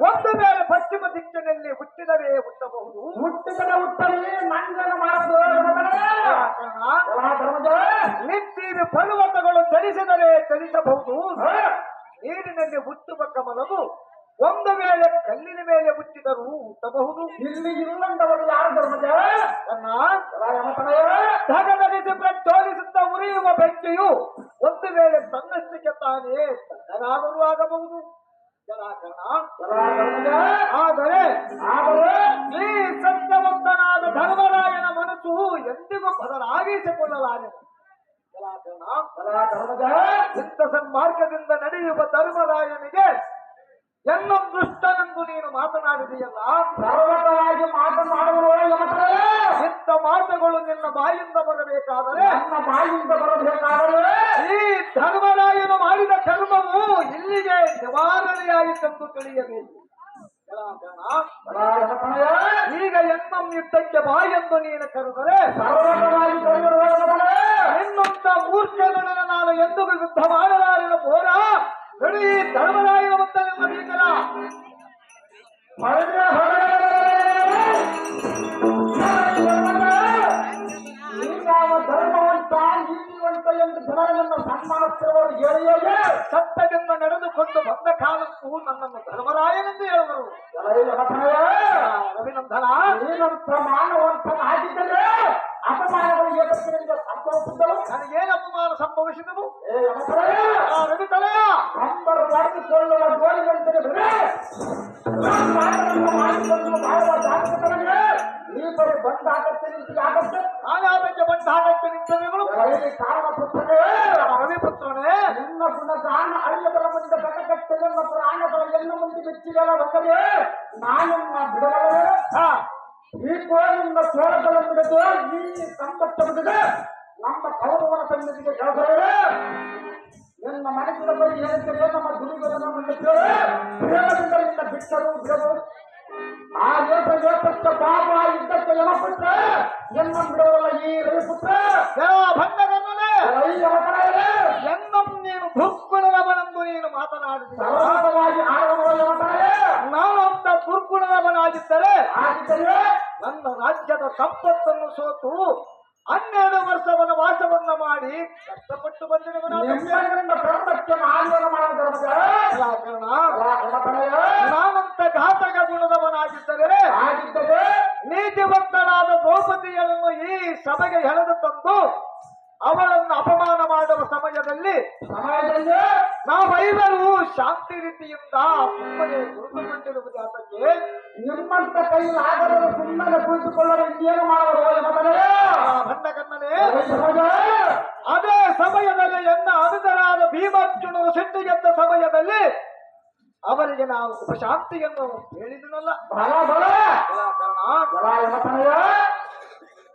ಒಂದು ವೇಳೆ ಪಶ್ಚಿಮ ದಿಕ್ಕಿನಲ್ಲಿ ಹುಟ್ಟಿದರೆ ಹುಟ್ಟಬಹುದು. ಹುಟ್ಟಿದ ಹುಟ್ಟಲಿ ಮಂಜನ ಮಾಡಿ ಪರ್ವತಗಳು ಚಲಿಸಿದರೆ ಚಲಿಸಬಹುದು. ನೀರಿನಲ್ಲಿ ಹುಟ್ಟುವ ಕಮಲವು ಒಂದು ವೇಳೆ ಕಲ್ಲಿನ ಮೇಲೆ ಹುಟ್ಟಿದರೂ ಹುಟ್ಟಬಹುದು. ಇಲ್ಲಿ ಇಲ್ಲಂದವರು ಯಾರು ಯಮತನಯ ಧಗಧಗಿಸಿ ಉರಿಯುವ ಬೆಂಕಿಯು ಒಂದು ವೇಳೆ ತನ್ನಷ್ಟಕ್ಕೆ ತಾನೇ ತನ್ನದಾದರೂ ಆಗಬಹುದು. ಆದರೆ ಈ ಸತ್ಯವಂತನಾದ ಧರ್ಮರಾಯನ ಮನಸ್ಸು ಎಂದಿಗೂ ಬದಲಾಗಿಸಿಕೊಳ್ಳಲಾಗಿದೆ. ಚಿತ್ತ ಸನ್ಮಾರ್ಗದಿಂದ ನಡೆಯುವ ಧರ್ಮರಾಯನಿಗೆ ಎಲ್ಲ ದುಷ್ಟನೆಂದು ನೀನು ಮಾತನಾಡಿದೆಯಲ್ಲ? ಸರ್ವತರಾಗಿ ಮಾತನಾಡುವ ಚಿತ್ತ ಇಂಥ ಮಾತುಗಳು ನಿನ್ನ ಬಾಯಿಂದ ಬರಬೇಕಾದರೆ ನನ್ನ ಬಾಯಿಂದ ಬರಬೇಕಾದರೆ ಈ ಮಾಡಿದ ಇಲ್ಲಿಗೆ ನಿವಾರಣೆಯಾಯಿತೆಂದು ತಿಳಿಯಬೇಕು. ಜಲಾಕರಣ, ಈಗ ಎನ್ನಂ ಯುದ್ಧಕ್ಕೆ ಬಾ ಎಂದು ನೀನು ಕರೆದರೆ ನಿನ್ನಂತ ಮೂರ್ಖಗಳನ್ನು ನಾನು ಎಂದಿಗೂ ಯುದ್ಧ ಮಾಡಲಾರಿನ ಹೋರ ಗಡಿ ಧರ್ಮರಾಯ ಮುಂದೆ ನಿಮ್ಮ ಬೀಗಲ. ಧರ್ಮವಂತ ನೀತಿವಂತ ಎಂದು ಜನರನ್ನು ಹೇಳಿ ನಡೆದುಕೊಂಡು ಬಂದ ಕಾಲಕ್ಕೂ ನನ್ನನ್ನು ಧರ್ಮರಾಯನೆಂದು ಹೇಳುವರು ಯಮತನಯ ರವಿನಂದನ ನೀನಂತ ಮಾನವಂತನಾಗಿದ್ದರೆ ಅಪಮಾನಗಳು ಏಕಕ್ಕೆ ನಿನಗೆ ಸಂಭವಿಸಿದ್ದವು ನನಗೇನು ಅಪಮಾನ ಸಂಭವಿಸಿದವು ಏ ಯಮತನಯ ಆ ರವಿತಲಯ ಅಂಬರು ಮಾಡಿಕೊಳ್ಳುವ ಗೋಲಿಗಂತೆ ಬಿಡಿ ಮಾಡಿಕೊಂಡು ಮಾಡುವ ಜಾಗೃತನಿಗೆ ಈ ಬರೀ ಬಂದ ಆಗತ್ತೆ ನಿಂತಿಗೆ ಆಗತ್ತೆ ಆಗಾದಕ್ಕೆ ಬಂದ ಹಾಗಕ್ಕೆ ನಿಂತರುಗಳು ರೈಲಿ ಕಾರಣ ಪುತ್ರನೇ ರವಿಪುತ್ರನೇ ನಿನ್ನ ಗುಣಗಾನ ಅಳಿಯದರ ಮುಂದೆ ಬೆಟ್ಟಗಟ್ಟೆ ನನ್ನ ಪ್ರಾಣಗಳ ಎನ್ನ ಮುಂದೆ ಬಿಚ್ಚಿದೆಲ್ಲ ಬಂದರೆ ನಾನನ್ನ ಬಿಡಲೇ ಹಾ ಈ ಕೋಲಿನ ಸೋಳಗಳನ್ನು ಬಿಡದೆ ಈ ಸಂಪತ್ತ ಬಿಡದೆ ನಮ್ಮ ಕೌರವನ ಸನ್ನಿಧಿಗೆ ಕೆಲಸವೇ ನಿನ್ನ ಮನಸ್ಸಿನ ಬಳಿ ಹೇಳಿದರೆ ನಮ್ಮ ಗುರುಗಳನ್ನು ಮುಂದಿದ್ದೇವೆ ಪ್ರೇಮದಿಂದ ನಿನ್ನ ಬಿಟ್ಟರು ಬಿಡಬಹುದು ಆ ದೇಶ ದೇಶಸ್ಥ ಪಾಪ ಇದ್ದಕ್ಕೆ ಯಮಪುತ್ರ ಎನ್ನ ಬಿಡೋರಲ್ಲ ಈ ಯಾ ಯಾವ ಭಂಡಗನ್ನನೇ ರೈ ಯವತರಾಯರೇ ಎನ್ನಂ ನೀನು ದುರ್ಗುಣದವನೆಂದು ನೀನು ಅಂತ ದುರ್ಗುಣದವನಾಗಿದ್ದರೆ ಆಗಿದ್ದರೆ? ನನ್ನ ರಾಜ್ಯದ ಸಂಪತ್ತನ್ನು ಸೋತು ಹನ್ನೆರಡು ವರ್ಷವನ್ನ ವಾಸವನ್ನ ಮಾಡಿ ಕಷ್ಟಪಟ್ಟು ನಾನಂತ ಘಾತಕ ಗುಣದವನಾಗಿದ್ದರೆ ಆಗಿದ್ದರೆ ನೀತಿವಂತನಾದ ದ್ರೌಪದಿಯನ್ನು ಈ ಸಭೆಗೆ ಎಳೆದು ತಂದು ಅವಳನ್ನು ಅಪಮಾನ ಮಾಡುವ ಸಮಯದಲ್ಲಿ ಸಮಯದಲ್ಲಿ ನಾವೈವರು ಶಾಂತಿ ರೀತಿಯಿಂದ ಸುಮ್ಮನೆ ಕುಳಿತುಕೊಂಡಿರುವುದು ಅದಕ್ಕೆ ನಿಮ್ಮಂತ ಕೈಲಾಗದ ಸುಮ್ಮನೆ ಕುಳಿತುಕೊಳ್ಳಲು ಏನು ಮಾಡಬಹುದು ಯವತರಾಯ ಭಂಡಗನ್ನನೇ ಅದೇ ಸಮಯದಲ್ಲಿ ಎನ್ನ ಅನುಜರಾದ ಭೀಮಾರ್ಜುನರು ಸಿಟ್ಟಿಗೆದ್ದ ಸಮಯದಲ್ಲಿ ಅವರಿಗೆ ನಾವು ಉಪಶಾಂತಿಯನ್ನು ಹೇಳಿದನಲ್ಲ.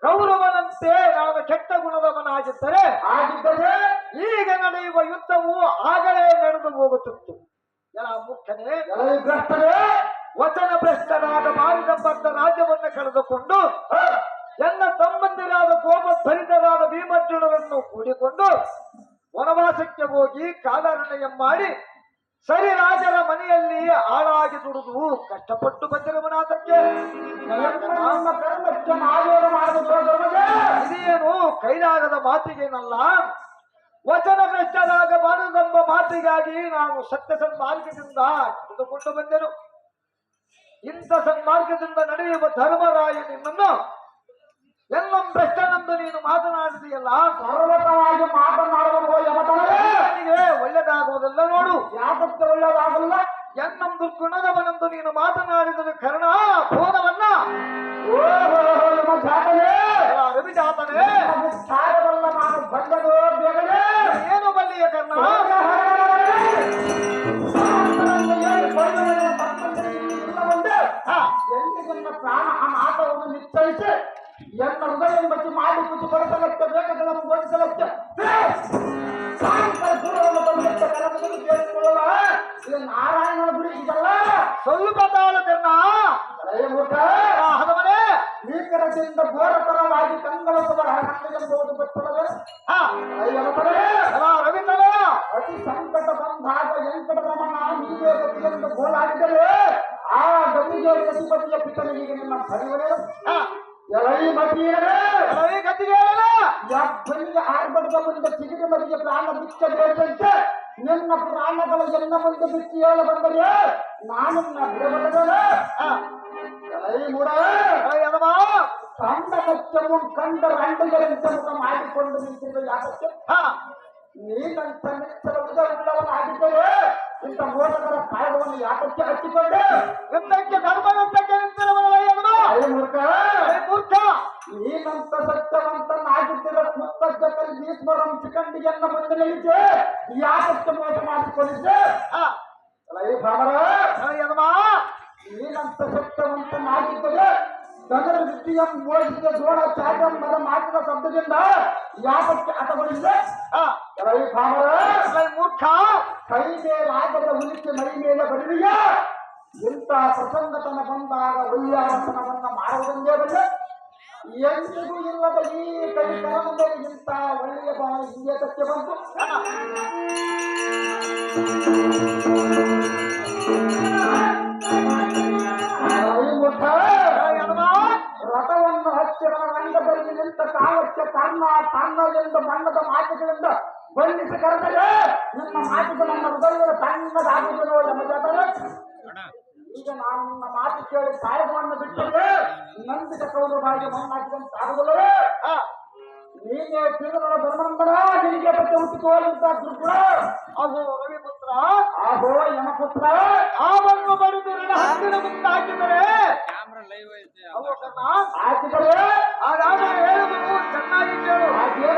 ಕೌರವನಂತೆ ನಾನು ಕೆಟ್ಟ ಗುಣದವನಾಗಿದ್ದರೆ ಆಗಿದ್ದರೆ? ಈಗ ನಡೆಯುವ ಯುದ್ಧವು ಆಗಲೇ ನಡೆದು ಹೋಗುತ್ತಿತ್ತು. ಜನ ಮುಖ್ಯನೇ ವಚನ ಭ್ರಷ್ಟರಾದ ಬಂದ ರಾಜ್ಯವನ್ನು ಕಳೆದುಕೊಂಡು ಎಲ್ಲ ಸಂಬಂಧಿರಾದ ಕೋಪಭರಿತರಾದ ಭೀಮರ್ಜುನರನ್ನು ಕೂಡಿಕೊಂಡು ವನವಾಸಕ್ಕೆ ಹೋಗಿ ಕಾಲರ್ಣಯ ಮಾಡಿ ಸರಿ ರಾಜರ ಮನೆಯಲ್ಲಿ ಆಳಾಗಿ ದುಡಿದು ಕಷ್ಟಪಟ್ಟು ಬಂದಿರವನಾದಕ್ಕೆ ನಮ್ಮ ಕರ್ಮಕ್ಕೆ ಇದೇನು ಕೈಲಾಗದ ಮಾತಿಗೇನಲ್ಲ? ವಚನ ಭ್ರಷ್ಟರಾಗಬಾರದೆಂಬ ಮಾತಿಗಾಗಿ ನಾನು ಸತ್ಯ ಸನ್ಮಾರ್ಗದಿಂದ ಹಿಡಿದುಕೊಂಡು ಬಂದೆನು ಇಂಥ ಸನ್ಮಾರ್ಗದಿಂದ ನಡೆಯುವ ಧರ್ಮರಾಯ ನಿನ್ನನ್ನು ಎಲ್ಲ ಭ್ರಷ್ಟನೆಂದು ನೀನು ಮಾತನಾಡಿದೆಯಲ್ಲ? ಸರ್ವತವಾಗಿ ನನಗೆ ಒಳ್ಳೆದಾಗುವುದಲ್ಲ ನೋಡು. ಯಾಕಕ್ಕೆ ಒಳ್ಳೇದಾಗಲ್ಲ ಎನ್ನೊಂದು ಗುಣದವನಂದು ನೀನು ಮಾತನಾಡಿದರೆ ಕರ್ಣ ಬೋಧವನ್ನ. ರವಿಜಾತನೇ. ನಾನು ಬಂದದು ಏನು ಬಲ್ಲಿಯ ಕರ್ಣ? ಎಲ್ಲಿ ಎಂದಿಗೆನ್ನ ಪ್ರಾಣ ಆ ಮಾತವನ್ನು ನಿಶ್ಚಯಿಸಿ ಎನ್ನ ಹೃದಯ ಬಗ್ಗೆ ಮಾಡಿ ಕುಚ್ಚು ಬಡಸಲಕ್ಕೆ ಬೇಕಾದನ್ನು ಗೋಡಿಸಲಕ್ಕೆ ಸಾಯಂಕಾಲ ದೂರವನ್ನು ಬಂದಕ್ಕೆ ಕಲಕದಲ್ಲಿ ಕೇಳಿಕೊಳ್ಳಲ್ಲ ಇದು ನಾರಾಯಣನ ಗುಡಿ ಇದಲ್ಲ ಸ್ವಲ್ಪ ತಾಳು ಕರ್ಣ ದಯಮೂರ್ಖ ಹದವನೇ ಭೀಕರದಿಂದ ಘೋರತರವಾಗಿ ಕಂಗಳಸುವ ಹಣ್ಣೆಂಬುದು ಗೊತ್ತಲ್ಲವೇ ಹಾ ಅಯ್ಯಪ್ಪರೇ ಅಲ್ಲ ರವೀಂದ್ರ ಅತಿ ಸಂಕಟ ಬಂದಾಗ ವೆಂಕಟರಮಣ ನೀವೇ ಗತಿಯೆಂದು ಗೋಲಾಡಿದರೆ ಗದ್ದಿಗೆ ಗತಿಪತಿಯ ಪಿತನಿಗೆ ನಿನ್ನ ಪರಿವರೆ ಹಾ ಎಲೈ ಮತಿಯರೇ ರವಿ ಗದ್ದಿಗೆ ಹೇಳಲ್ಲ ಯಾಕೆ ಆರ್ಭಟದ ಮುಂದೆ ಸಿಗಿದ ಮರಿಗೆ ಪ್ರಾಣ ಬಿಚ್ಚಬೇಕಂತೆ ನಿನ್ನ ಪ್ರಾಣಗಳು ಎನ್ನ ಮುಂದೆ ಬಿಚ್ಚಿ ಹೇಳ ಬಂದರೆ ನಾನು ಬಿಡಬಲ್ಲದ ಹಾ ಎಲೈ ಮೂಡ ಯದವ ಕಂಡ ಮುಖ್ಯವು ಕಂಡ ರಂಡುಗಳಂತ ಮುಖ ಮಾಡಿಕೊಂಡು ನಿಂತಿರುವ ಯಾಕಕ್ಕೆ ಹಾ ನೀನಂತ ನಿಚ್ಚಲ ಉದರವುಳ್ಳವನ ಆಗಿದ್ದರೆ ಇಂಥ ಮೋಸಕರ ಕಾಯವನ್ನು ಯಾಕಕ್ಕೆ ಹಚ್ಚಿಕೊಂಡೆ ಎಂತಕ್ಕೆ ಧರ್ಮವಂತಕ್ಕೆ ನಿಂತಿರುವವಲ್ಲ ಯದವ ಅಯ್ಯ ಮೂರ್ಖ ಮೂರ್ಖ ನೀನಂತ ಸತ್ಯವಂತನಾಗಿದ್ದರೆ ಮುತ್ತಜ್ಜಕರಿ ಭೀಷ್ಮರಂ ಚಿಕಂಡಿಗೆನ್ನ ಮುಂದೆ ನಿಲ್ಲಿಸಿ. ಯಾಕಕ್ಕೆ ಮೋಸ ಮಾಡಿಕೊಂಡಿದ್ದೆ? ಹಾ ಅಲೈ ಭಾಮರ ಯದವ ನೀನಂತ ಸತ್ಯವಂತನಾಗಿದ್ದರೆ ಗಗನ ವಿದ್ಯೆಯಂ ಜೋಳ ದ್ರೋಣಾಚಾರ್ಯಂ ಮದ ಮಾಡಿದ ಶಬ್ದದಿಂದ ಯಾವಕ್ಕೆ ಹಠಗೊಳಿಸಿದೆ ಅಲೈ ಭಾಮರ ಮೂರ್ಖ. ಕೈ ಮೇಲಾಗದ ಹುಲಿಕೆ ಮೈ ಮೇಲೆ ಬರಲಿಯ ಇಂತಹ ಪ್ರಸಂಗತನ ಬಂದಾಗ ಉಲ್ಲಾಸನವನ್ನ ಮಾಡುವುದೊಂದೇ ಬಂದೆ ಎಂದಿಗೂ ಇಲ್ಲದ ಈ ಕೈ ಕರಮದ ಇಂಥ ಒಳ್ಳೆಯ ಭಾವ ಹಿಂಗೇತಕ್ಕೆ ಬಂತು. ರಥವನ್ನು ಹತ್ತಿರ ರಂಗದಲ್ಲಿ ನಿಂತ ಕಾಲಕ್ಕೆ ತನ್ನ ತನ್ನದಿಂದ ಬಣ್ಣದ ಮಾತುಗಳಿಂದ ಬಂಧಿಸಿ ಕರೆದರೆ ನಿಮ್ಮ ಮಾತಿಗೆ ನನ್ನ ಹೃದಯದ ತಣ್ಣದಾಗುವುದೋ ಎಂಬುದಾದರೆ ಈಗ ನಾನು ನಿಮ್ಮ ಮಾತು ಕೇಳಿ ಕಾಯಕವನ್ನು ಬಿಟ್ಟರೆ ನಂಬಿದ ಕೌರವಾಗಿ ಮಣ್ಣಾಕಿದಂತ ಆಗುವುದಲ್ಲವೇ ಹಾ ನೀನೇ ತಿಳಿದ ಧರ್ಮಂಬರ ನಿನಗೆ ಬಟ್ಟೆ ಹುಟ್ಟಿಕೊಳ್ಳುವಂತ ಅಂತ ದುರ್ಗುಣ ಅಹೋ ರವಿಪುತ್ರ. ಅಹೋ ಯಮಪುತ್ರ. ಆವನ್ನು ಬಡಿದು ನಿನ್ನ ಹತ್ತಿರ ಮುಂದೆ ಹಾಕಿದರೆ? ಹಾಕಿದರೆ? ಹಾಗಾದರೆ ಹೇಳಬೇಕು ಚೆನ್ನಾಗಿ ಕೇಳು. ಆ ದೇವ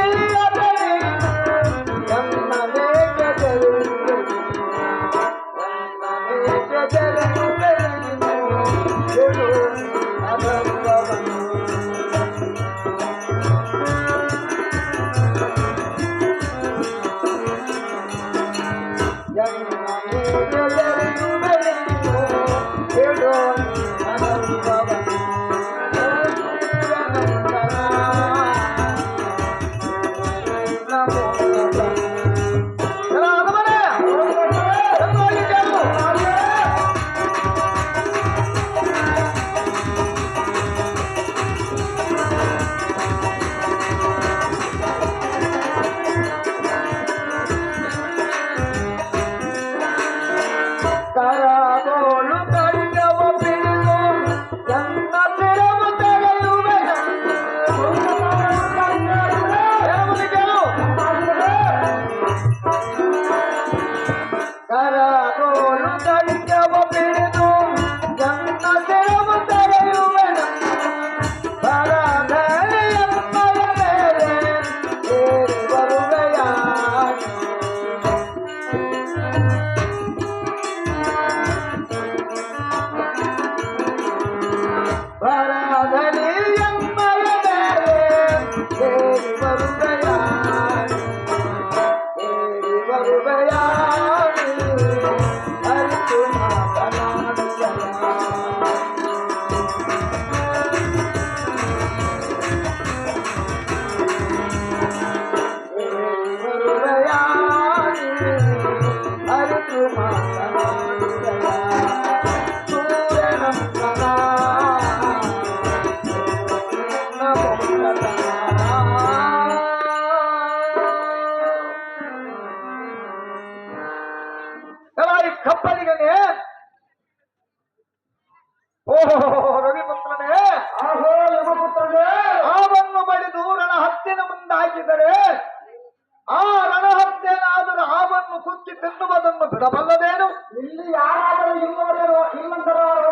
ತಿನ್ನುವುದನ್ನು ಬಿಡಬಲ್ಲದೇನು? ಇಲ್ಲಿ ಯಾರಾದರೂ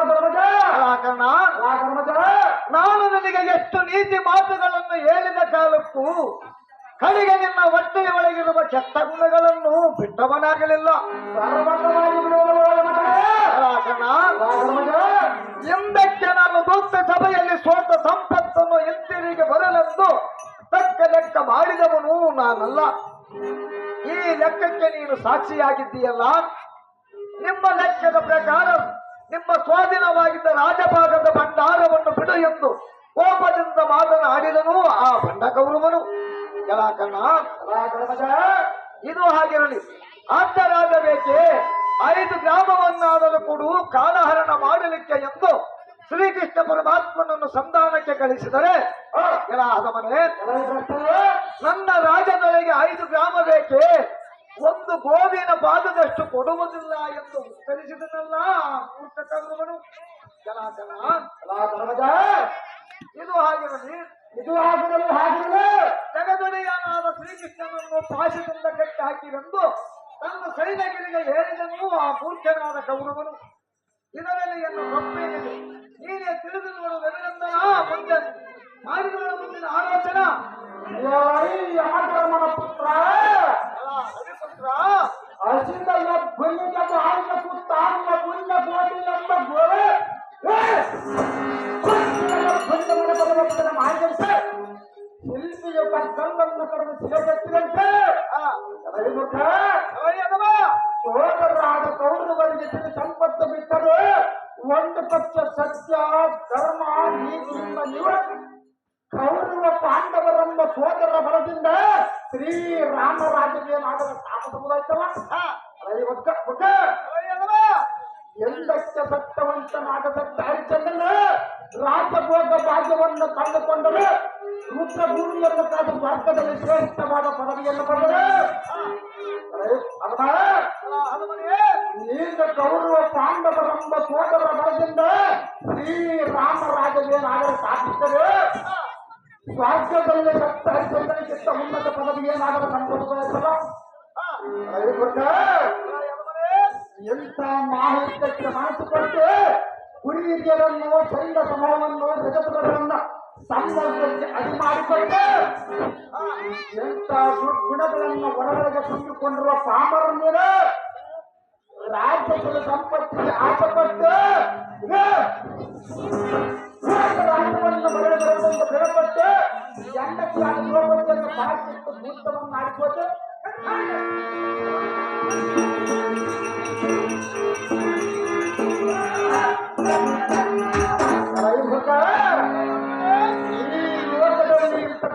ಧರ್ಮಜ ಆ ಧರ್ಮಜ ನಾನು ನಿನಗೆ ಎಷ್ಟು ನೀತಿ ಮಾತುಗಳನ್ನು ಹೇಳಿದ ಕಾಲಕ್ಕೂ ಕಡೆಗೆ ನಿನ್ನ ಹೊಟ್ಟೆಯ ಒಳಗಿರುವ ಕೆಟ್ಟ ಗುಣಗಳನ್ನು ಬಿಟ್ಟವನಾಗಲಿಲ್ಲ. ಹಿಂದಕ್ಕೆ ನಾನು ದೂತ ಸಭೆಯಲ್ಲಿ ಸ್ವಂತ ಸಂಪತ್ತನ್ನು ಹಿಂತಿರುಗಿ ಬರಲೆಂದು ತಕ್ಕ ಲೆಕ್ಕ ಮಾಡಿದವನು ನಾನಲ್ಲ. ಈ ಲೆಕ್ಕಕ್ಕೆ ನೀನು ಸಾಕ್ಷಿಯಾಗಿದ್ದೀಯಲ್ಲ? ನಿಮ್ಮ ಲೆಕ್ಕದ ಪ್ರಕಾರ ನಿಮ್ಮ ಸ್ವಾಧೀನವಾಗಿದ್ದ ರಾಜಭಾಗದ ಭಂಡಾರವನ್ನು ಬಿಡು ಎಂದು ಕೋಪದಿಂದ ಮಾತನಾಡಿದನು ಆ ಬಂಡ ಕಲಾಕರ್ಣ ಇದು ಹಾಗಿರಲಿ. ಬೇಕೆ ಐದು ಗ್ರಾಮವನ್ನಾದರೂ ಕೊಡು, ಕಾಲಹರಣ ಮಾಡಲಿಕ್ಕೆ ಎಂದು ಶ್ರೀಕೃಷ್ಣ ಪರಮಾತ್ಮನನ್ನು ಸಂಧಾನಕ್ಕೆ ಕಳಿಸಿದರೆ ಮನೆ ನನ್ನ ರಾಜ್ಯದೊಳಗೆ ಐದು ಗ್ರಾಮ ಬೇಕೆ? ಒಂದು ಗೋವಿನ ಪಾದದಷ್ಟು ಕೊಡುವುದಿಲ್ಲ ಎಂದು ಉತ್ತರಿಸಿದನಲ್ಲ ಧರ್ಮಜ ಇದು ಹಾಗಿರಲಿ. ಇದು ಆಗಿರಲಿ ಹಾಗಿರಲಿ. ಜಗದೊಡೆಯನಾದ ಶ್ರೀಕೃಷ್ಣನನ್ನು ಪಾಶದಿಂದ ಕಟ್ಟಿ ಹಾಕಿರೆಂದು ತನ್ನ ಸೈನ್ಯಗಳಿಗೆ ಹೇಳಿದನು ಆ ಮೂರ್ಖನಾದ ಕೌರವನು. ಇದರಲ್ಲಿ ಏನು ತಪ್ಪೇನಿದೆ ನೀನೇ ತಿಳಿದು ನೋಡುವೆನೆಂದನ ಮುಂದೆ ಮಾಡಿದವರ ಮುಂದಿನ ಆಲೋಚನಾ ಯಾರೀ ಯಮಧರ್ಮನ ಪುತ್ರ ಅಲ್ಲ, ಹರಿಪುತ್ರ, ಅಸಿಂದ ಬನ್ನಿಗೆ ಬಾಯಿಗೆ ಪುತ್ತ ಅನ್ನ ಬುಲ್ಲ ಗೋಡಿ ಎಂಬ ಗೋವೆ ಮಾಡಿದಂತೆ ಶಿಲ್ಪಿಯ ಕಲ್ಲನ್ನು ಕರೆದು ಸಿಗಗತ್ತಿದಂತೆ ಆ, ಒಂದು ಪಕ್ಷ ಸತ್ಯ ಧರ್ಮ ನೀತಿಯಿಂದ ನೀವು ಕೌರವ ಪಾಂಡವರೆಂಬ ಸೋದರ ಬಲದಿಂದ ಶ್ರೀರಾಮರಾಜಗೆ ಮಾಡಲು ತಾಮಸಬಹುದಾಯ್ತವ ಆ, ಬುಕ್ಕ ಅವಯ್ಯನವ, ಎಂದಕ್ಕೆ ಸತ್ಯವಂತನಾದ ಸತ್ಯ ಹರಿಚಂದ್ರನ ರಾಜಭೋಗ ಭಾಗ್ಯವನ್ನು ಕಂಡುಕೊಂಡರೆ ರುದ್ರ ಭೂಮಿಯನ್ನು ಕಾದು ಸ್ವರ್ಗದಲ್ಲಿ ಶ್ರೇಷ್ಠವಾದ ಪದವಿಯನ್ನು ಪಡೆದರೆ ಅದನ್ನ ಅಲ್ಲ, ಹನುಮನೇ, ಈಗ ಕೌರವ ಪಾಂಡವರೆಂಬ ಸೋದರ ಬಲದಿಂದ ಶ್ರೀರಾಮರಾಜನೇನಾದರೂ ಸಾಧಿಸಿದರೆ ಆ, ಸ್ವರ್ಗದಲ್ಲಿ ಸತ್ತ ಹರಿಚಂದ್ರನಿಗಿಂತ ಉನ್ನತ ಪದವಿ ಏನಾದರೂ ಸಂಭವಿಸಲ್ಲ ಆ, ಅವಯ್ಯನವನೇ, ಎಂತ ಮಾಹಿತ್ಯಕ್ಕೆ ಮನಸ್ಸು ಕೊಟ್ಟು ಹುಡುಗಿಯರನ್ನು ಸೈನ್ಯ ಸಮೂಹವನ್ನು ಜಗತ್ತುಗಳನ್ನ ಸಂಬಂಧಕ್ಕೆ ಅಡಿ ಮಾಡಿಕೊಂಡು ಆ, ಎಂತ ಗುಣಗಳನ್ನು ಒಳಗಡೆ ತುಂಬಿಕೊಂಡಿರುವ ಪಾಮರ ಮೇಲೆ ರಾಜ್ಯಗಳ ಸಂಪತ್ತಿಗೆ ಆಸೆಪಟ್ಟು ರಾಜ್ಯವನ್ನು ಬರಬೇಕೆಂದು ಬೆಳಪಟ್ಟು ಎಂಡಕ್ಕೆ ಆದ ಭಾರತಕ್ಕೆ ಮೂರ್ತವನ್ನು ಭೂತವನ್ನು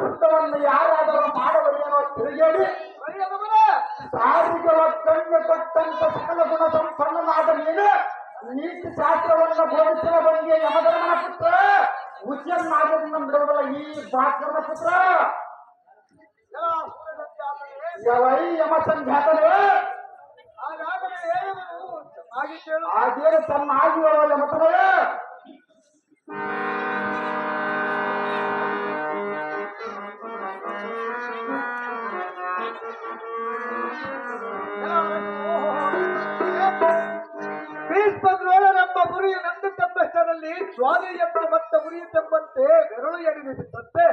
ಕೃತ್ಯವನ್ನು ಯಾರಾದರೂ ಮಾಡಬಲ್ಲೋ ತಿಳಿಯಲಿ ಸಾರಿಗಳ ಕಣ್ಣು ಕೊಟ್ಟಂತ ಸಕಲ ಗುಣ ಸಂಪನ್ನನಾದ ನೀನು ನೀತಿ ಶಾಸ್ತ್ರವನ್ನು ಬೋಧಿಸುವ ಬಂದಿಯ ಯಮಧರ್ಮನ ಪುತ್ರ ಉದ್ಯನ್ನಾಗದಿಂದ ಬಿಡುವುದಲ್ಲ ಈ ಭಾಸ್ಕರನ ಪುತ್ರ. ಯವೈ ಯಮ ಕೇಳು ಅದೇನು ತನ್ನ ಆಗಿರುವ ಯಮತನೇ ಭೀಷ್ಮದ್ರೋಣರೆಂಬ ಸ್ವಾಮಿ ಎಂಬ ಮತ್ತ ಮತ್ತೆ ತಂಬಂತೆ ಬೆರಳು ಎಡಿದಿತ್ತಂತೆ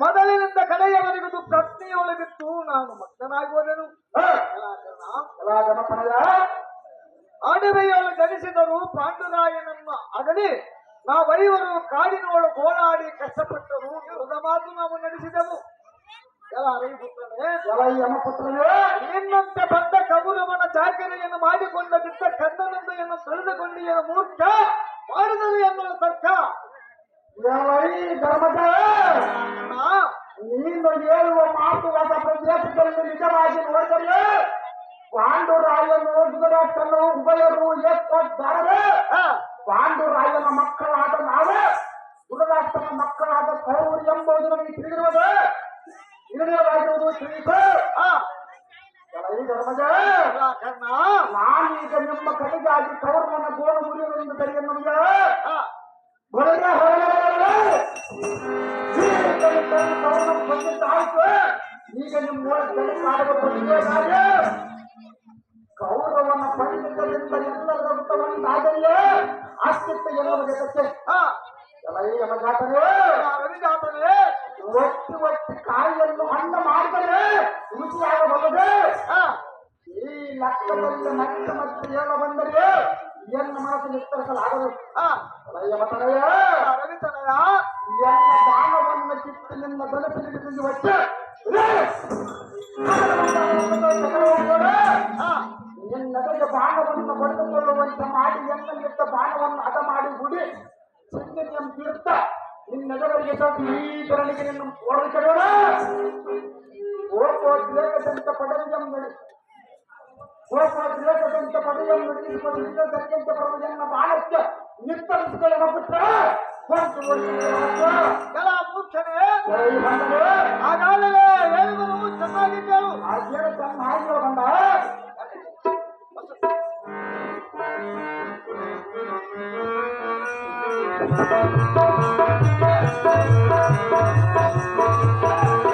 ಮೊದಲಿನಿಂದ ಕಡೆಯವರೆಗೂ ಪ್ರಶ್ನೆಯೊಳಗಿತ್ತು ನಾನು ಮಕ್ಕನಾಗುವುದೆನು ಅಡವೆಯೊಳು ಜನಿಸಿದರು ಪಾಂಡುರಾಯನನ್ನ ಅಗಲಿ. ನಾವೈವರು ಕಾಡಿನೋಳು ಗೋಳಾಡಿ ಕಷ್ಟಪಟ್ಟರು. ಯುದ್ಧ ಮಾತು ನಾವು ನಡೆಸಿದೆವು. ನಿನ್ನಂತೆ ಬಂದ ಕೌರವನ ಚಾಕರಿಯನ್ನು ಮಾಡಿಕೊಂಡ ಬಿದ್ದ ಕಣ್ಣನಂದೆಯನ್ನು ತಿಳಿದುಕೊಂಡಿಯನ ಮೂರ್ಖ ಮಾಡಿದರು ಎನ್ನುವ ತರ್ಕ ಯವೈ ಧರ್ಮದ ನಾ ನೀನು ಹೇಳುವ ಮಾತು ಹೊಸ ಪ್ರದೇಶದಲ್ಲಿ ನಿಜವಾಗಿ ನೋಡಿದರೆ ಪಾಂಡುರಾಯನು ಧೃತರಾಷ್ಟ್ರನು ಉಭಯರು ಎಷ್ಟಿದ್ದಾರೆ ಆ, ಪಾಂಡುರಾಯನ ಮಕ್ಕಳಾದ ನಾವೇ ಧೃತರಾಷ್ಟ್ರನ ಮಕ್ಕಳಾದ ಕೌರು ಎಂಬುದು ನಮಗೆ ತಿಳಿದಿರುವುದು ನಿರ್ಣಯವಾಗಿರುವುದು ತಿಳಿದು ಆ, ಈ ಧರ್ಮದ ಎಲ್ಲ ಕರ್ಣ ನಾನೀಗ ನಿಮ್ಮ ಕಡೆಗಾಗಿ ಕೌರವನ ಗೋಳು ಮುರಿಯುವುದೆಂದು ಸರಿಯ ನಮಗೆ ಆ, ಹೊರಗೆ ಹೊರಗೆ ಬಂದಿದ್ದಾಯ್ತು ಈಗ ನಿಮ್ಮ ಮೂಲ ಕೆಲಸ ಬಂದಿದೆ ಕೌರವನ ಪಂಡಿತರಿಂದ ಎಲ್ಲರ ರಕ್ತವನ್ನಾಗಲೇ ಅಸ್ತಿತ್ವ ಎನ್ನುವ ಜಗತ್ತೆ ಹಾ ಎಲ್ಲ ಈ ಯಮಜಾತನೇ ರವಿಜಾತನೇ ಒತ್ತಿ ಒಟ್ಟು ಕಾಯಿಯನ್ನು ಹಣ್ಣು ಮಾಡಿದರೆ ರುಚಿಯಾಗಬಲ್ಲದೆ ಹಾ. ಈ ಲೆಕ್ಕದಲ್ಲಿ ಮತ್ತೆ ಮತ್ತೆ ಹೇಳ ಬಂದರೆ ಎನ್ನ ಮನಸ್ಸು ವಿಸ್ತರಿಸಲಾಗದು ತನಯ ಎನ್ನ ದಾನವನ್ನು ಕಿತ್ತು ನಿನ್ನ ಬೆನಪಿಗೆ ಒಟ್ಟು ನಿನ್ನ ಬಾಣವನ್ನು ಪಡೆದುಕೊಳ್ಳುವಂತೆ ಮಾಡಿ ಎನ್ನ ಬಾಣವನ್ನು ಹದ ಮಾಡಿ ಗುಡಿ. ನಿನ್ನೆದವರಿಗೆ ಸಾಕು ಈ ಬೆರಳಿಗೆ ನಿನ್ನ ಓಡಿಸೋಣ ಓಪೋ ದ್ವೇಷದಂತ ಪಡೆಯಂ ನಡಿ ಓಪೋ ದ್ವೇಷದಂತ ಪಡೆಯಂ ನಡೆಸಿಕೊಂಡು ಪ್ರಭುಜನ್ನ ಬಾಣಕ್ಕೆ ನಿರ್ಧರಿಸಿಕೊಳ್ಳುವ ಪುತ್ರ ಎಲ್ಲ ಮೂರ್ಛನೆ ಹಾಗಾದರೆ ಹೇಳಿದನು ಚೆನ್ನಾಗಿ ಕೇಳು. ಆ ಜನ ತನ್ನ ಹಾಗೆ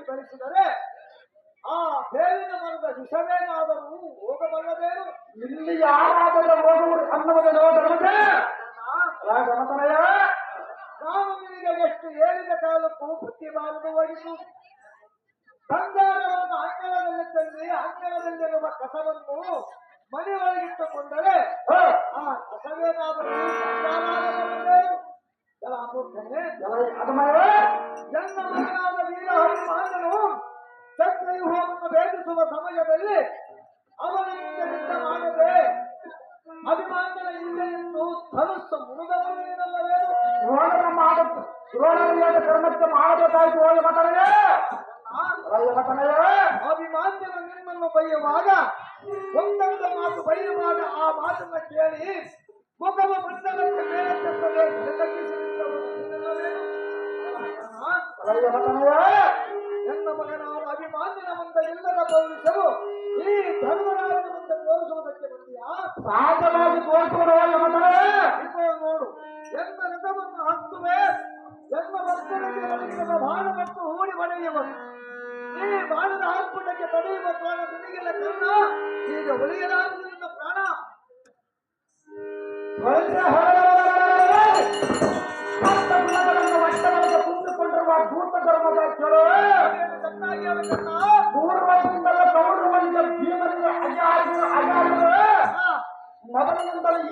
ಪನ್ನೀರಾಗಿ ಬೆಳೆಸಿದರೆ ಆ ಬೇವಿನ ಮರದ ವಿಷವೇನಾದರೂ ಹೋಗಬಲ್ಲದೇನು? ಇಲ್ಲಿ ಯಾರಾದರೂ ಹೋಗುವುದು ಅನ್ನುವುದು ನೋಡಬಹುದು ರಾಜಮತನಯ ನಾನು ನಿನಗೆ ಎಷ್ಟು ಏಳಿದ ಕಾಲಕ್ಕೂ ಬುದ್ಧಿ ಬಾರದು ವಹಿಸು ಬಂಗಾರವನ್ನು ಅಂಗಳದಲ್ಲಿ ತಂದು ಅಂಗಳದಲ್ಲಿರುವ ಕಸವನ್ನು ಮನೆಯೊಳಗಿಟ್ಟುಕೊಂಡರೆ ಆ ಕಸವೇನಾದರೂ ನನ್ನ ಮಗನಾದ ವೀರ ಹನುಮಾನನು ಚಕ್ರವ್ಯೂಹವನ್ನು ಭೇದಿಸುವ ಸಮಯದಲ್ಲಿ ಅವನಿಂದ ಯುದ್ಧ ಮಾಡದೆ ಅಭಿಮಾನದ ಹಿಂದೆ ಎಂದು ಧನುಸ್ಸು ದ್ರೋಣನ ಮಾಡುತ್ತ ದ್ರೋಣನ ಕರ್ಮಕ್ಕೆ ಮಾಡಬೇಕಾಯ್ತು ಹೋಗಿ ಮತನಯ ಮತನಯ ಅಭಿಮಾನ್ಯನ ನಿಮ್ಮನ್ನು ಬೈಯುವಾಗ ಒಂದೊಂದು ಮಾತು ಬೈಯುವಾಗ ಆ ಮಾತನ್ನ ಕೇಳಿ ಮುಖವ ಮಂಡಲಕ್ಕೆ ಮೇಲೆತ್ತುತ್ತದೆ ಬೆಳಗಿಸಿ ನಿಲ್ಲುವುದು ನೀನಲ್ಲವೇನು? ಮತನಯ ನನ್ನ ಮಗನಾದ ಪೌರುಷರು ಈ ಧರ್ಮರಾಜನ ಮುಂದೆ ತೋರಿಸುವುದಕ್ಕೆ ಬಂದಿಯಾ? ಸಹಜವಾಗಿ ತೋರಿಸುವುದು ಯಮಧರೆ ಇಕೋ ನೋಡು ಎನ್ನ ರಥವನ್ನು ಹತ್ತುವೆ ಭಕ್ತರಿಗೆ ಒಳಗಿನ ಬಾಣ ಮತ್ತು ಹೂಡಿ ಹೊಡೆಯುವರು ಈ ಬಾಣದ ಆರ್ಭಟಕ್ಕೆ ತಡೆಯುವ ಕಾರಣ ನಿನಗೆಲ್ಲ ಕರ್ಣ ಈಗ ನಿನ್ನ ಪ್ರಾಣ ತುಂಬಿಕೊಂಡಿರುವ ಭೂತ ಧರ್ಮದ ಕರ್ಣ ಪೂರ್ವದಿಂದಲೇ ಕೌರವನಿಗೆ ಭೀಮನಿಗೆ ಅಜಾಡಿಗಳು ಅಜಾಡಿಗಳು ಹಾ,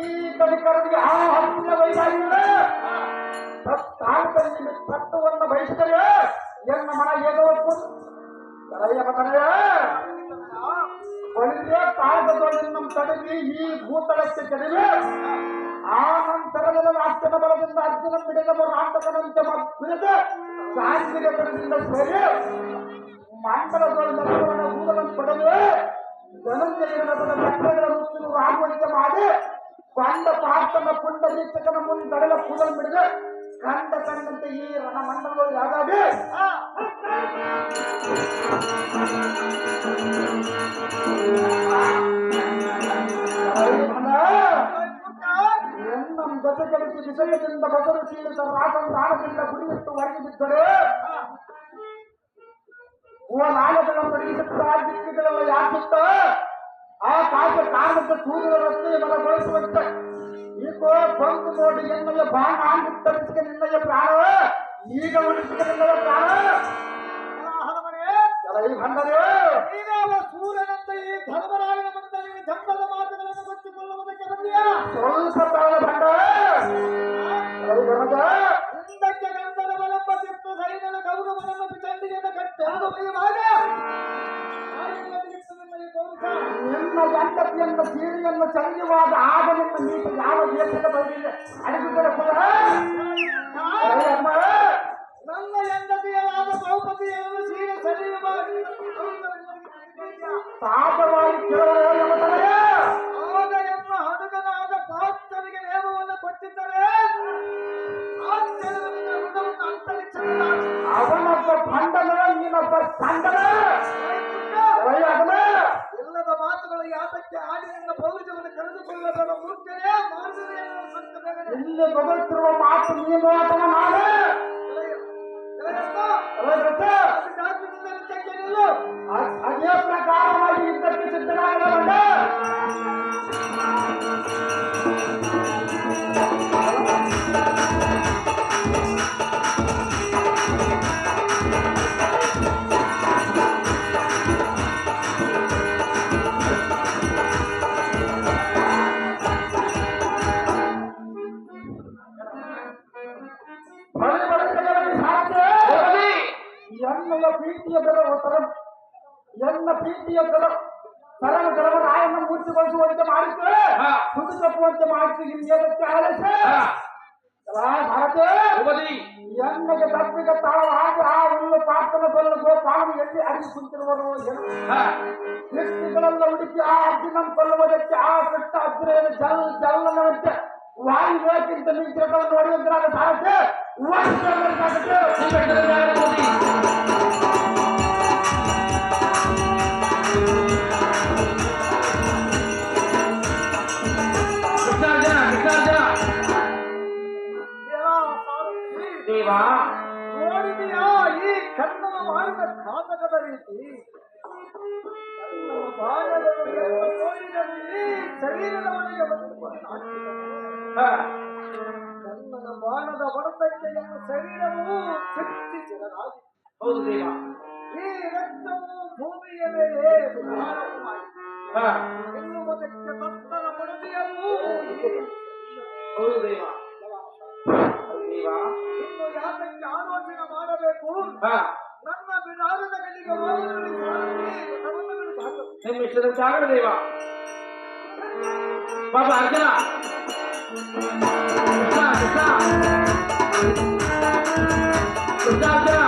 ಈ ಕಲಿಕರನಿಗೆ ಆ ಹತ್ತಿರ ಹಾ. ತಾಳ್ತಲ್ಲಿ ತತ್ವವನ್ನು ಬಯಸಿದರೆ ಎನ್ನ ಮನ ಒಪ್ಪು ಎಳೆಯ ಮಗನೇ ಒಳಿಗೆ ಕಾಗದೊಳಗಿನ ತಡವಿ ಈ ಭೂತಳಕ್ಕೆ ಕೆಡವಿ ಆ ನಂತರದಲ್ಲಿ ರಾಷ್ಟ್ರದ ಬಲದಿಂದ ಅರ್ಜುನ ಬಿಡದ ರಾಂತಕನಂತೆ ಬಿಡದೆ ಗಾಂಧಿಗೆ ಬರದಿಂದ ಸೇರಿ ಮಂಡಲದೊಳಗೆ ಕೂದಲನ್ನು ಪಡೆದು ಧನಂಜಯನ ಚಕ್ರಗಳ ರುಚಿಗಳು ಆಗುವಂತೆ ಮಾಡಿ ಕೊಂಡ ಪಾರ್ಥನ ಪುಂಡ ವೀಕ್ಷಕನ ಮುಂದೆ ತಡೆದ ಕೂದಲು ಬಿಡದೆ ಕಂಡ ಕಂಡಂತೆ ಈ ರಣಮಂಡಲಗಳು ಯಾವ್ದಾಗಿ ಹಾ. ಎನ್ನಂ ಜೊತೆಗಳಿಸಿ ವಿಷಯದಿಂದ ಬದಲು ಸೀಳಿದ ರಾಜನ ನಾಡದಿಂದ ಗುಡಿಯಿಟ್ಟು ಹೊರಗೆ ಬಿದ್ದರೆ ಓ ನಾಳೆಗಳನ್ನು ನಡೆಸುತ್ತ ದಿಕ್ಕುಗಳೆಲ್ಲ ಯಾಕಿತ್ತ ಆ ಕಾಸ ಕಾರಣಕ್ಕೆ ಸೂರ್ಯನ ರಸ್ತೆಯ ಬಲಗೊಳಿಸುವಂತೆ ಈಗೋ ಬಂದು ನೋಡಿ ಎನ್ನಯ ಬಾಣ ಅಂದಿದ್ದಕ್ಕೆ ನಿನ್ನಯ ಪ್ರಾಣ ಈಗ ಉಳಿಸಿದ ನಿನ್ನಯ ಪ್ರಾಣ. ಈ ಬಂದರೆ ನೀನಾವ ಸೂರ್ಯನಂತ ಈ ಧರ್ಮರಾಯನ ಜಂಬದ ಮಾತುಗಳನ್ನು ಕೊಚ್ಚಿಕೊಳ್ಳುವುದಕ್ಕೆ ಬಂದಿಯಾ? ಸ್ವಲ್ಪ ಈ ಗಮನ ಹಿಂದಕ್ಕೆ ಗಂಧದ ಬಲಂಬ ಸೈನ್ಯದ ಗೌರವವನ್ನು ನಿಮ್ಮ ಗಂಡತಿಯನ್ನು ಸೀರೆಯನ್ನು ಸರಿಯುವಾಗ ಆಗ ನಿಮ್ಮ ನೀವು ಯಾವ ದೇಶದ ಬಗೆಯಲ್ಲಿ ಅಡಗಿದ್ದರೆ ಕೂಡ ಅಮ್ಮ ನನ್ನ ಹೆಂಡತಿಯರಾದ ದ್ರೌಪದಿಯನ್ನು ಸೀರೆ ಪಾಪ ಕೇಳುವ ಎಂಬುದರೇ ಆಗ ಎನ್ನ ಹಡುಗನಾದ ಪಾತ್ರರಿಗೆ ನೇಮವನ್ನು ಕೊಟ್ಟಿದ್ದರೆ ಅವನೊಬ್ಬ ಭಂಡನ ನೀನೊಬ್ಬ ಸಂಡನ ಇಲ್ಲಿ ಬದುಕಿರುವ ಮಾತು ನೀನು ಅಥವಾ ಎನ್ನ ಪ್ರೀತಿಯ ಬೆಲೆ ಸರಳ ಬೆಳವ ರಾಯನ್ನ ಮೂರ್ತಿಗೊಳಿಸುವಂತೆ ಮಾಡಿದ್ದು ಸುದು ತಪ್ಪುವಂತೆ ಮಾಡಿತು ನಿಮ್ಗೆ ಆಲಸ ಎನ್ನಗೆ ತಪ್ಪಿಗೆ ತಾವು ಹಾಕಿ ಆ ಒಂದು ಪಾತ್ರನ ಬಲ್ಲು ಗೋಪಾಲನು ಎಲ್ಲಿ ಅಡಿಗೆ ಕುಂತಿರುವರು ವ್ಯಕ್ತಿಗಳೆಲ್ಲ ಹುಡುಕಿ ಆ ಅರ್ಜುನನ್ ಕೊಲ್ಲುವುದಕ್ಕೆ ಆ ಕೆಟ್ಟ ಅರ್ಜುನ ಜಲ್ ಜಲ್ಲನವಂತೆ ವಾಯು ಬೇಕಿಂತ ನಿಂತಿರಗಳನ್ನು ಹೊಡೆಯುವಂತಾಗ ಸಾಧ್ಯ ಸಾರಥ್ಯ ದೇವಾ ನೋಡಿದೆಯಾ ಈ ಕನ್ನಡ ಮಾಡಿದ ಘಾತಕದ ರೀತಿ ಕನ್ನಡ ಬಾಣದೊಳಗೆ ನೋಡಿದಲ್ಲಿ ಶರೀರದ ಒಳಗೆ ಬಂದುಕೊಂಡು ಕನ್ನಡ ಬಾಣದ ಹೊಡೆತಕ್ಕೆ ಎನ್ನ ಶರೀರವು ಕಚ್ಚಿಸಿರಲಾಗಿ ಹೌದು ದೇವ ಈ ರಕ್ತವು ಭೂಮಿಯ ಮೇಲೆ ಭಾರವಾಯಿತು. ಹಾ, ಎನ್ನುವುದಕ್ಕೆ ತತ್ತರ ಪಡೆದಿಯವು ಹೌದು ದೇವ ದೇವ ಇನ್ನು ಯಾತಕ್ಕೆ ಆಲೋಚನೆ ಮಾಡಬೇಕು ನನ್ನ ಬಿಡಾರದಗಳಿಗೆ ನಿಮ್ಮ ಇಷ್ಟದ ಜಾಗಡ ದೇವ ಬಾಬಾ ಅರ್ಜುನ ಕೃಷ್ಣ ಕೃಷ್ಣ ಕೃಷ್ಣ ಅರ್ಜುನ